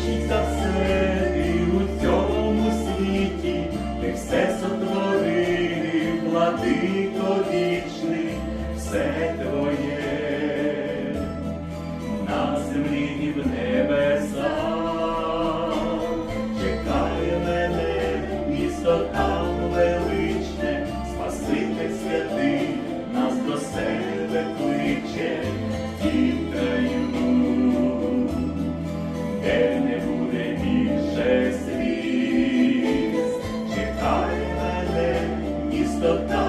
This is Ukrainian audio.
Божі за все і у цьому світі, ти все сотвори, плати то вічний, все твоє, на землі і в небесах, чекає мене, містота. of God.